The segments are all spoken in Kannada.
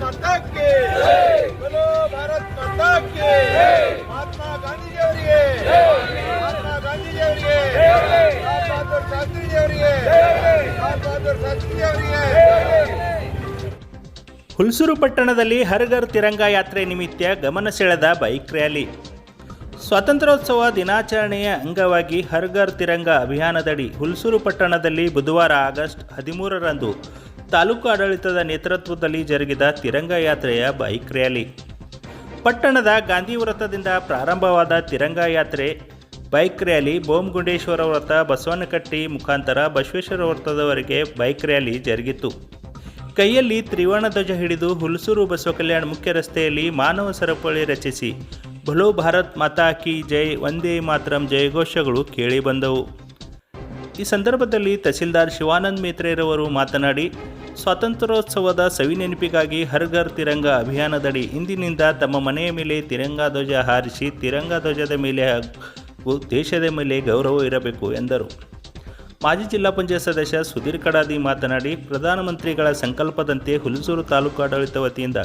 ಮಾತಾ ಗಾಂಧೀಜಿಯವರಿಗೆ ಮಹಾತ್ಮ ಗಾಂಧೀಜಿ ಅವರಿಗೆ ಲಾಲ್ ಬಹದ್ದೂರ್ ಶಾಸ್ತ್ರಿ ಅವರಿಗೆ ಲಾಲ್ ಬಹದ್ದೂರ್ ಶಾಸ್ತ್ರಿ ಅವರಿಗೆ ಹುಲ್ಸೂರು ಪಟ್ಟಣದಲ್ಲಿ ಹರ್ಘರ್ ತಿರಂಗ ಯಾತ್ರೆ ನಿಮಿತ್ತ ಗಮನ ಸೆಳೆದ ಬೈಕ್ ರ್ಯಾಲಿ. ಸ್ವಾತಂತ್ರ್ಯೋತ್ಸವ ದಿನಾಚರಣೆಯ ಅಂಗವಾಗಿ ಹರ್ಘರ್ ತಿರಂಗ ಅಭಿಯಾನದಡಿ ಹುಲ್ಸೂರು ಪಟ್ಟಣದಲ್ಲಿ ಬುಧವಾರ ಆಗಸ್ಟ್ ಹದಿಮೂರರಂದು ತಾಲೂಕು ಆಡಳಿತದ ನೇತೃತ್ವದಲ್ಲಿ ಜರುಗಿದ ತಿರಂಗ ಯಾತ್ರೆಯ ಬೈಕ್ ರ್ಯಾಲಿ. ಪಟ್ಟಣದ ಗಾಂಧಿ ವೃತ್ತದಿಂದ ಪ್ರಾರಂಭವಾದ ತಿರಂಗ ಯಾತ್ರೆ, ಬೈಕ್ ರ್ಯಾಲಿ ಬೋಮಗುಂಡೇಶ್ವರ ವೃತ್ತ, ಬಸವನಕಟ್ಟಿ ಮುಖಾಂತರ ಬಸವೇಶ್ವರ ವೃತ್ತದವರೆಗೆ ಬೈಕ್ ರ್ಯಾಲಿ ಜರುಗಿತು. ಕೈಯಲ್ಲಿ ತ್ರಿವರ್ಣ ಧ್ವಜ ಹಿಡಿದು ಹುಲಸೂರು ಬಸವ ಕಲ್ಯಾಣ ಮುಖ್ಯ ರಸ್ತೆಯಲ್ಲಿ ಮಾನವ ಸರಪಳಿ ರಚಿಸಿ ಭಲೋ ಭಾರತ್ ಮಾತಾ ಕಿ ಜೈ, ವಂದೇ ಮಾತರಂ ಜಯಘೋಷಗಳು ಕೇಳಿಬಂದವು ಈ ಸಂದರ್ಭದಲ್ಲಿ ತಹಸೀಲ್ದಾರ್ ಶಿವಾನಂದ್ ಮೇತ್ರೆರವರು ಮಾತನಾಡಿ ಸ್ವಾತಂತ್ರ್ಯೋತ್ಸವದ ಸವಿನೆನಪಿಗಾಗಿ ಹರ್ ಘರ್ ತಿರಂಗ ಅಭಿಯಾನದಡಿ ಇಂದಿನಿಂದ ತಮ್ಮ ಮನೆಯ ಮೇಲೆ ತಿರಂಗಾ ಧ್ವಜ ಹಾರಿಸಿ ತಿರಂಗಾ ಧ್ವಜದ ಮೇಲೆ ಹಾಗೂ ದೇಶದ ಮೇಲೆ ಗೌರವ ಇರಬೇಕು ಎಂದರು. ಮಾಜಿ ಜಿಲ್ಲಾ ಪಂಚಾಯತ್ ಸದಸ್ಯ ಸುಧೀರ್ ಕಡಾದಿ ಮಾತನಾಡಿ, ಪ್ರಧಾನಮಂತ್ರಿಗಳ ಸಂಕಲ್ಪದಂತೆ ಹುಲಸೂರು ತಾಲೂಕು ಆಡಳಿತ ವತಿಯಿಂದ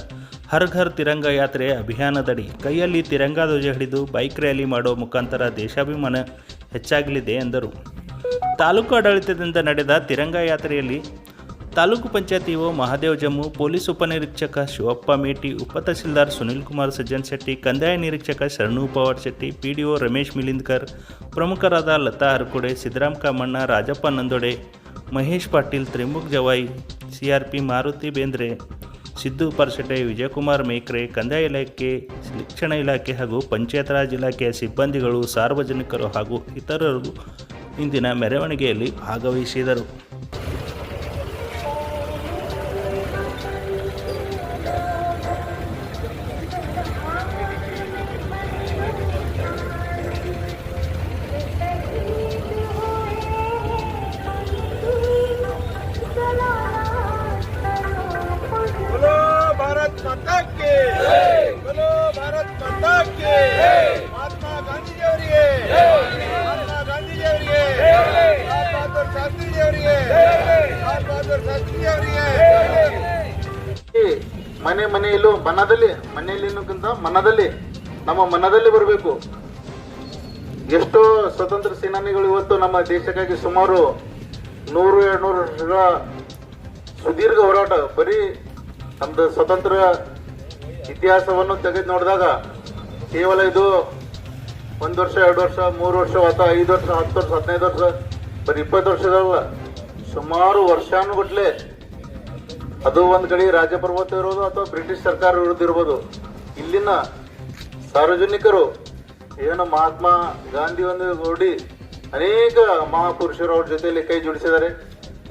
ಹರ್ ಘರ್ ತಿರಂಗ ಯಾತ್ರೆ ಅಭಿಯಾನದಡಿ ಕೈಯಲ್ಲಿ ತಿರಂಗ ಧ್ವಜ ಹಿಡಿದು ಬೈಕ್ ರ್ಯಾಲಿ ಮಾಡುವ ಮುಖಾಂತರ ದೇಶಾಭಿಮಾನ ಹೆಚ್ಚಾಗಲಿದೆ ಎಂದರು. ತಾಲೂಕು ಆಡಳಿತದಿಂದ ನಡೆದ ತಿರಂಗ ಯಾತ್ರೆಯಲ್ಲಿ ತಾಲೂಕು ಪಂಚಾಯತ್ ಇಒ ಮಹಾದೇವ್ ಜಮ್ಮು, ಪೊಲೀಸ್ ಉಪನಿರೀಕ್ಷಕ ಶಿವಪ್ಪ ಮೇಟಿ, ಉಪ ತಹಸೀಲ್ದಾರ್ ಸುನಿಲ್ ಕುಮಾರ್ ಸಜ್ಜನ್ ಶೆಟ್ಟಿ, ಕಂದಾಯ ನಿರೀಕ್ಷಕ ಶರಣು ಪವಾರ್ ಶೆಟ್ಟಿ, ಪಿಡಿಒ ರಮೇಶ್ ಮಿಲಿಂದ್ಕರ್, ಪ್ರಮುಖರಾದ ಲತಾ ಹರ್ಕುಡೆ, ಸಿದ್ದರಾಮ್ ಕಾಮಣ್ಣ, ರಾಜಪ್ಪ ನಂದೊಡೆ, ಮಹೇಶ್ ಪಾಟೀಲ್, ತ್ರಿಮುಖ್ ಜವಾಯಿ ಸಿಆರ್ಪಿ ಮಾರುತಿ ಬೇಂದ್ರೆ, ಸಿದ್ದು ಪರ್ಸಟೆ ವಿಜಯಕುಮಾರ್ ಮೇಕ್ರೆ, ಕಂದಾಯ ಇಲಾಖೆ, ಶಿಕ್ಷಣ ಇಲಾಖೆ ಹಾಗೂ ಪಂಚಾಯತ್ ರಾಜ್ ಇಲಾಖೆಯ ಸಿಬ್ಬಂದಿಗಳು ಸಾರ್ವಜನಿಕರು ಹಾಗೂ ಇತರರು ಇಂದಿನ ಮೆರವಣಿಗೆಯಲ್ಲಿ ಭಾಗವಹಿಸಿದರು. ಮನೆ ಮನೆಯಲ್ಲೂ ಮನದಲ್ಲಿ, ಮನೆಯಲ್ಲಿ ಅನ್ನೋಕ್ಕಿಂತ ಮನದಲ್ಲಿ, ನಮ್ಮ ಮನದಲ್ಲಿ ಬರಬೇಕು. ಎಷ್ಟೋ ಸ್ವತಂತ್ರ ಸೇನಾನಿಗಳು ಇವತ್ತು ನಮ್ಮ ದೇಶಕ್ಕಾಗಿ ಸುಮಾರು ನೂರು, ಎರಡ್ನೂರು ವರ್ಷಗಳ ಸುದೀರ್ಘ ಹೋರಾಟ, ಬರೀ ನಮ್ದು ಸ್ವತಂತ್ರ ಇತಿಹಾಸವನ್ನು ತೆಗೆದು ನೋಡಿದಾಗ ಕೇವಲ ಇದು ಒಂದು ವರ್ಷ, ಎರಡು ವರ್ಷ, ಮೂರು ವರ್ಷ, ಅಥವಾ ಐದು ವರ್ಷ, ಹತ್ತು ವರ್ಷ, ಹದಿನೈದು ವರ್ಷ, ಬರೀ ಇಪ್ಪತ್ತು ವರ್ಷದಲ್ಲ ಸುಮಾರು ವರ್ಷಾನುಗಟ್ಲೆ ಅದು ಒಂದ್ ಕಡೆ ರಾಜಪ್ರಭುತ್ವ ಇರೋದು ಅಥವಾ ಬ್ರಿಟಿಷ್ ಸರ್ಕಾರ ವಿರುದ್ಧ ಇರ್ಬೋದು. ಇಲ್ಲಿನ ಸಾರ್ವಜನಿಕರು ಏನು ಮಹಾತ್ಮ ಗಾಂಧಿ ಒಂದು ನೋಡಿ ಅನೇಕ ಮಹಾಪುರುಷರು ಅವ್ರ ಜೊತೆಯಲ್ಲಿ ಕೈ ಜೋಡಿಸಿದ್ದಾರೆ.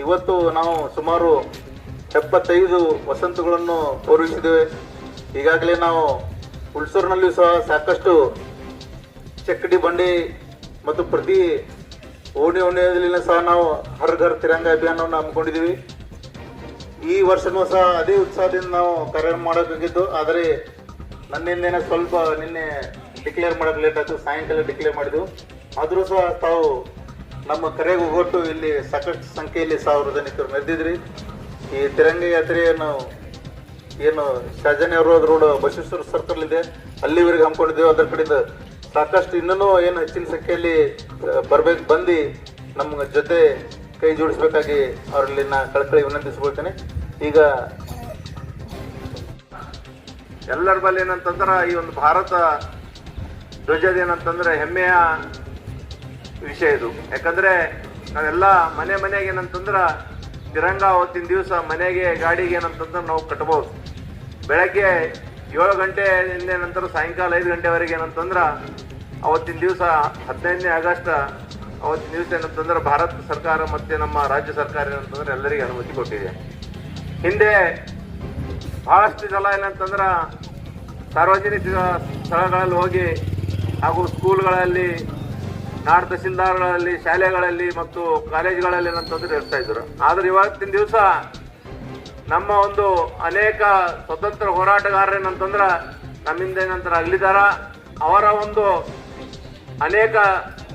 ಇವತ್ತು ನಾವು ಸುಮಾರು ಎಪ್ಪತ್ತೈದು ವಸಂತಗಳನ್ನು ಪೂರೈಸಿದ್ದೇವೆ ಈಗಾಗಲೇ ನಾವು ಹುಲ್ಸೂರಿನಲ್ಲಿ ಸಹ ಸಾಕಷ್ಟು ಚಕ್ಕಡಿ ಬಂಡಿ ಮತ್ತು ಪ್ರತಿ ಓಣಿ ಓಣಿಯಲ್ಲಿ ಸಹ ನಾವು ಹರ್ ಘರ್ ತಿರಂಗ ಅಭಿಯಾನವನ್ನು ಹಮ್ಮಿಕೊಂಡಿದ್ದೀವಿ. ಈ ವರ್ಷನೂ ಸಹ ಅದೇ ಉತ್ಸಾಹದಿಂದ ನಾವು ಕಾರ್ಯ ಮಾಡಬೇಕಿತ್ತು ಆದರೆ ನನ್ನಿಂದೇನೆ ಸ್ವಲ್ಪ ನಿನ್ನೆ ಡಿಕ್ಲೇರ್ ಮಾಡಕ್ ಲೇಟ್ ಆಯಿತು, ಸಾಯಂಕಾಲ ಡಿಕ್ಲೇರ್ ಮಾಡಿದ್ವು ಆದರೂ ಸಹ ತಾವು ನಮ್ಮ ಕರೆಗೆ ಒಗ್ಗಟ್ಟು ಇಲ್ಲಿ ಸಾಕಷ್ಟು ಸಂಖ್ಯೆಯಲ್ಲಿ ಸಾವಿರ ಜನಿಕರು ನೆರೆದಿದ್ರಿ. ಈ ತಿರಂಗ ಯಾತ್ರೆಯನ್ನು ಏನು ಶಾಜನಿ ರೋಡ್ ರೋಡ್ ಬಸವೇಶ್ವರ ಸರ್ಕಲ್ ಇದೆ, ಅಲ್ಲಿವರೆಗೆ ಹಮ್ಮಿಕೊಂಡಿದ್ದೇವೆ. ಅದರ ಕಡೆಯಿಂದ ಸಾಕಷ್ಟು ಇನ್ನೂ ಏನು ಹೆಚ್ಚಿನ ಸಂಖ್ಯೆಯಲ್ಲಿ ಬರಬೇಕು, ಬಂದು ನಮ್ಮ ಜೊತೆ ಕೈ ಜೋಡಿಸ್ಬೇಕಾಗಿ ಅವರಲ್ಲಿ ನಾ ಕಳ್ಕಳಿ ವಿನಂತಿಸ್ಕೊಳ್ತೇನೆ. ಈಗ ಎಲ್ಲರ ಬಲ್ಲಿ ಏನಂತಂದ್ರೆ ಈ ಒಂದು ಭಾರತ ಧ್ವಜದ ಏನಂತಂದ್ರೆ ಹೆಮ್ಮೆಯ ವಿಷಯ ಇದು. ಯಾಕಂದ್ರೆ ನಾವೆಲ್ಲ ಮನೆ ಮನೆಗೆ ಏನಂತಂದ್ರೆ ತಿರಂಗ ಅವತ್ತಿನ ದಿವಸ ಮನೆಗೆ ಗಾಡಿಗೆ ಏನಂತಂದ್ರೆ ನಾವು ಕಟ್ಬೋದು. ಬೆಳಗ್ಗೆ ಏಳು ಗಂಟೆಯಿಂದ ನಂತರ ಸಾಯಂಕಾಲ ಐದು ಗಂಟೆವರೆಗೆ ಏನಂತಂದ್ರೆ ಅವತ್ತಿನ ದಿವಸ ಹದಿನೈದನೇ ಆಗಸ್ಟ್ ಅವತ್ತಿನ ನ್ಯೂಸ್ ಏನಂತಂದ್ರೆ ಭಾರತ ಸರ್ಕಾರ ಮತ್ತೆ ನಮ್ಮ ರಾಜ್ಯ ಸರ್ಕಾರ ಏನಂತಂದ್ರೆ ಎಲ್ಲರಿಗೆ ಅನುಮತಿ ಕೊಟ್ಟಿದೆ. ಹಿಂದೆ ಬಹಳಷ್ಟು ಸಲ ಏನಂತಂದ್ರೆ ಸಾರ್ವಜನಿಕ ಸ್ಥಳಗಳಲ್ಲಿ ಹೋಗಿ ಹಾಗೂ ಸ್ಕೂಲ್ಗಳಲ್ಲಿ ನಾಡ್ ತಹಸೀಲ್ದಾರ್ಗಳಲ್ಲಿ, ಶಾಲೆಗಳಲ್ಲಿ ಮತ್ತು ಕಾಲೇಜುಗಳಲ್ಲಿ ಏನಂತಂದ್ರೆ ಇರ್ತಾ ಇದ್ರು ಆದ್ರೆ ಇವತ್ತಿನ ದಿವಸ ನಮ್ಮ ಒಂದು ಅನೇಕ ಸ್ವತಂತ್ರ ಹೋರಾಟಗಾರರು ಏನಂತಂದ್ರೆ ನಮ್ಮಿಂದ ಏನಂತಾರೆ ಅಗಲಿದಾರ. ಅವರ ಒಂದು ಅನೇಕ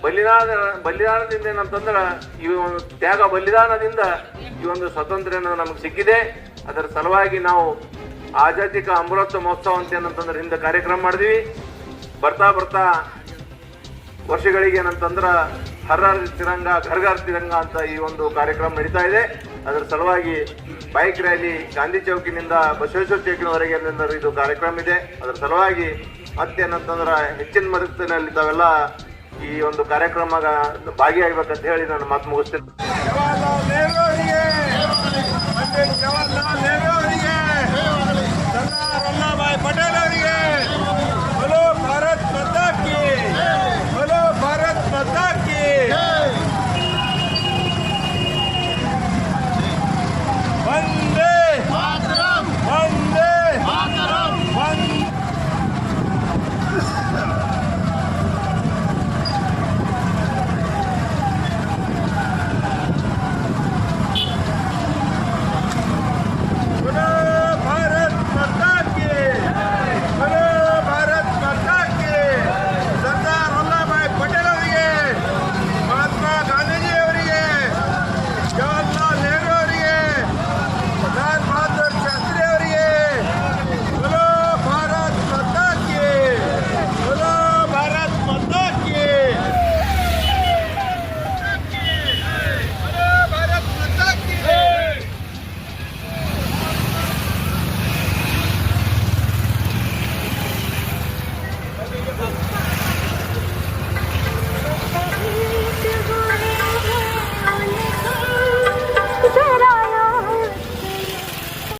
ಬಲಿದಾನ, ಬಲಿದಾನದಿಂದ ಏನಂತಂದ್ರ, ಈ ಒಂದು ತ್ಯಾಗ ಬಲಿದಾನದಿಂದ ಈ ಒಂದು ಸ್ವಾತಂತ್ರ್ಯ ನಮಗೆ ಸಿಕ್ಕಿದೆ. ಅದರ ಸಲುವಾಗಿ ನಾವು ಆಜಾದಿಕ ಅಮೃತ ಮಹೋತ್ಸವ ಅಂತ ಏನಂತಂದ್ರೆ ಹಿಂದೆ ಕಾರ್ಯಕ್ರಮ ಮಾಡಿದ್ವಿ. ಬರ್ತಾ ಬರ್ತಾ ವರ್ಷಗಳಿಗೆ ಏನಂತಂದ್ರ ಹರ್ರ ಹರ್ ತಿರಂಗ, ಘರ್ ಘರ್ ತಿರಂಗ ಅಂತ ಈ ಒಂದು ಕಾರ್ಯಕ್ರಮ ನಡೀತಾ ಇದೆ. ಅದರ ಸಲುವಾಗಿ ಬೈಕ್ ರ್ಯಾಲಿ ಗಾಂಧಿ ಚೌಕಿನಿಂದ ಬಸವೇಶ್ವರ ಚೌಕಿನವರೆಗೆ ಇದು ಕಾರ್ಯಕ್ರಮ ಇದೆ. ಅದರ ಸಲುವಾಗಿ ಮತ್ತೇನಂತಂದ್ರೆ ಹೆಚ್ಚಿನ ಮರುತ್ತಿನಲ್ಲಿ ತಾವೆಲ್ಲ ಈ ಒಂದು ಕಾರ್ಯಕ್ರಮ ಭಾಗಿಯಾಗಬೇಕಂತ ಹೇಳಿ ನಾನು ಮಾತು ಮುಗಿಸ್ತೇನೆ.